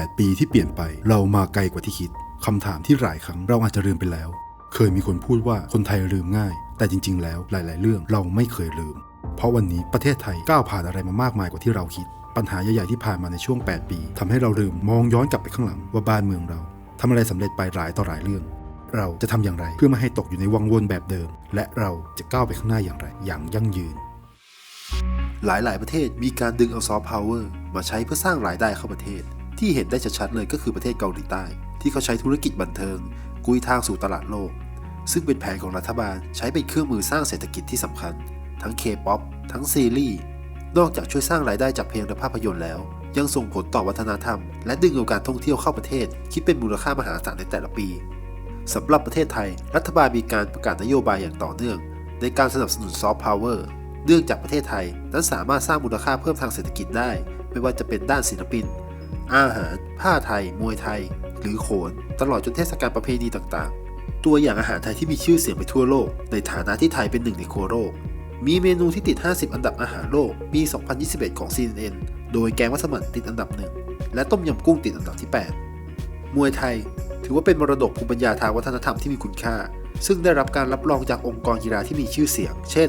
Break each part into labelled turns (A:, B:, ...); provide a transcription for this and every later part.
A: 8 ปีที่เปลี่ยนไป เรามาไกลกว่าที่คิดคำถามที่หลายครั้งเราอาจจะลืมไปแล้ว เคยมีคนพูดว่าคนไทยลืมง่าย แต่จริง ๆ แล้วหลาย ๆ เรื่องเราไม่เคยลืม เพราะวันนี้ประเทศไทยก้าวผ่านอะไรมามากมายกว่าที่เราคิด ปัญหาใหญ่ๆที่ผ่านมาในช่วง 8 ปีทำให้เราลืมมองย้อนกลับไปข้างหลังว่าบ้านเมืองเราทำอะไรสำเร็จไปหลายต่อหลายเรื่อง เราจะทำอย่างไรเพื่อไม่ให้ตกอยู่ในวังวนแบบเดิม และเราจะก้าวไปข้างหน้าอย่างไร อย่างยั่งยืน
B: หลายๆ ประเทศมีการดึงเอาซอฟต์พาวเวอร์มาใช้เพื่อสร้างรายได้เข้าประเทศ ที่เห็นได้ชัดๆเลยก็คือประเทศเกาหลีใต้ ที่เขาใช้ธุรกิจบันเทิง กุยทางสู่ตลาดโลก ซึ่งเป็นแผนของรัฐบาลใช้เป็นเครื่องมือสร้างเศรษฐกิจที่สำคัญ ทั้งเคป๊อปทั้งซีรีส์นอกจากช่วยสร้างรายได้จากเพลงและภาพยนตร์แล้ว ยังส่งผลต่อวัฒนธรรม และดึงเอาการท่องเที่ยวเข้าประเทศ คิดเป็นมูลค่ามหาศาลในแต่ละปีสำหรับประเทศไทย รัฐบาลมีการประกาศนโยบายอย่างต่อเนื่อง ในการสนับสนุนซอฟต์พาวเวอร์เนื่องจากประเทศไทยนั้นสามารถสร้างมูลค่าเพิ่มทางเศรษฐกิจได้ ไม่ว่าจะเป็นด้านศิลปิน อาหาร ผ้าไทย มวยไทย หรือโขน ตลอดจนเทศกาลประเพณีต่างๆ ตัวอย่างอาหารไทยที่มีชื่อเสียงไปทั่วโลก ในฐานะที่ไทยเป็นหนึ่งในครัวโลก มีเมนูที่ติด 50 อันดับอาหารโลกปี 2021 ของ CNN โดยแกงมัสมั่นติดอันดับหนึ่งและต้มยำกุ้งติดอันดับที่ 8 มวยไทย ถือว่าเป็นมรดกภูมิปัญญาทางวัฒนธรรมที่มีคุณค่า ซึ่งได้รับการรับรองจากองค์กรกีฬาที่มีชื่อเสียง เช่น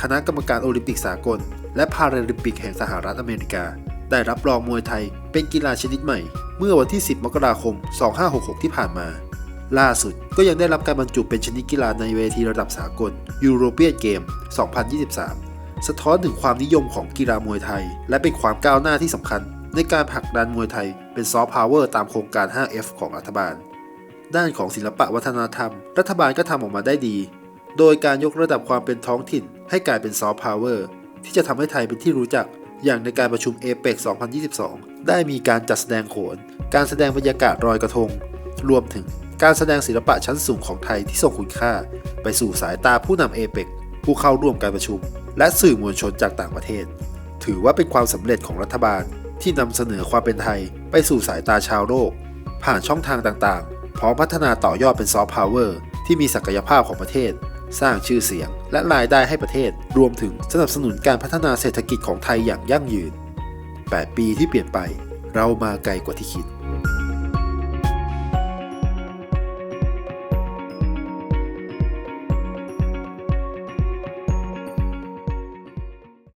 B: คณะกรรมการโอลิมปิกสากล และพาราลิมปิกแห่งสหรัฐอเมริกา ได้รับรองมวยไทย เป็นกีฬาชนิดใหม่ เมื่อวันที่ 10 มกราคม 2566 ที่ผ่านมา ล่าสุดก็ยังได้รับการบรรจุเป็นชนิดกีฬาในเวทีระดับสากลยูโรเปียนเกม 2023 สะท้อนถึงความนิยมของกีฬามวยไทย และเป็นความก้าวหน้าที่สำคัญ ในการผลักดันมวยไทยเป็นซอฟต์พาวเวอร์ตามโครงการ 5F ของรัฐบาล ด้านของศิลปะวัฒนธรรม รัฐบาลก็ทำออกมาได้ดี โดยการยกระดับความเป็นท้องถิ่น ให้กลายเป็นซอฟต์พาวเวอร์ที่จะทำให้ไทยเป็นที่รู้จักอย่างในการประชุมเอเปก2022 ได้มีการจัดแสดงโขน การแสดงบรรยากาศรอยกระทง รวมถึงการแสดงศิลปะชั้นสูงของไทยที่ทรงคุณค่า ไปสู่สายตาผู้นำเอเปกผู้เข้าร่วมการประชุม และสื่อมวลชนจากต่างประเทศ ถือว่าเป็นความสำเร็จของรัฐบาลที่นำเสนอความเป็นไทย ไปสู่สายตาชาวโลก ผ่านช่องทางต่างๆ พร้อมพัฒนาต่อยอดเป็นซอฟต์พาวเวอร์ที่มีศักยภาพของประเทศ สร้างชื่อเสียง และรายได้ให้ประเทศ รวมถึงสนับสนุนการพัฒนาเศรษฐกิจของไทยอย่างยั่งยืน 8 ปีที่เปลี่ยนไป เรามาไกลกว่าที่คิด